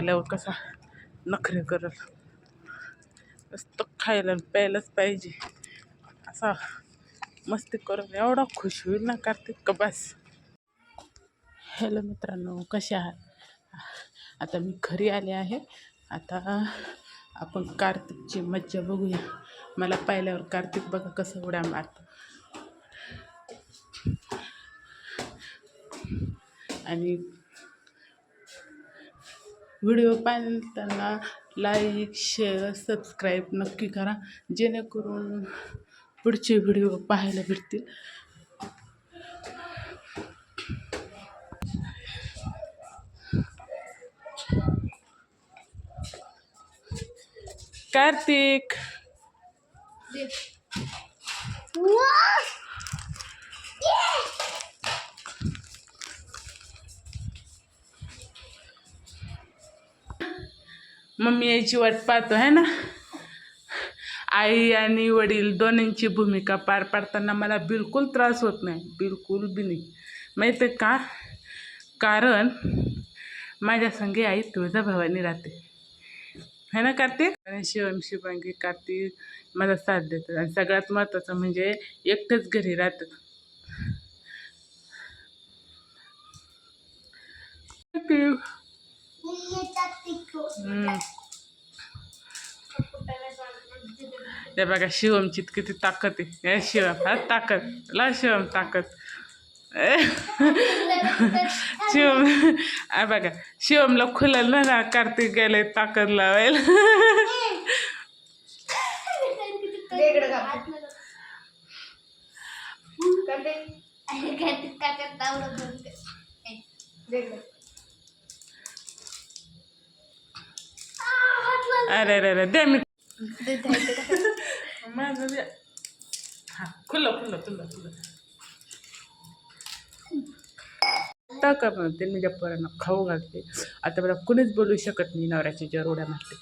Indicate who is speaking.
Speaker 1: गेल्यावर कसा नखरे करत मस्त खायला प्यायलाच पाहिजे. असा मस्ती करून एवढा खुश होईल ना कार्तिक का बस. हॅलो मित्रांनो कसे आहात? आता मी घरी आले आहे. आता आपण कार्तिकची मज्जा बघूया. मला पाहिल्यावर कार्तिक बघा कसं उड्या मारतो. आणि व्हिडिओ पाहताना लाईक शेअर सबस्क्राईब नक्की करा. जेणेकरून पुढचे व्हिडिओ पाहायला भेटतील. कार्तिक! मम्मी यायची वाट पाहतो आहे ना? आई आणि वडील दोन्हींची भूमिका पार पाडताना मला बिलकुल त्रास होत नाही बिलकुल बी नाही. माहिती आहे का? कारण माझ्या संगे आई तुळजाभवानी राहते. है ना कार्तिक? आणि शिवम शिवांगी कार्तिक मला साथ देतात आणि सगळ्यात महत्त्वाचं म्हणजे एकटंच घरी राहतं हे बघा शिवमची किती ताकद आहे. हे शिवम हा ताकद. ला शिवम ताकद. शिवम आ बघा शिवमला खुलल ना ना कार्तिक गेले ताकद लावायला. अरे अरे अरे दे मी. माझं द्या हा खुल्लं खुल्लं टाका म्हणते मी पोरांना खाऊ घालते. आता मला कुणीच बोलू शकत नाही नवऱ्याची जर उड्या मारते.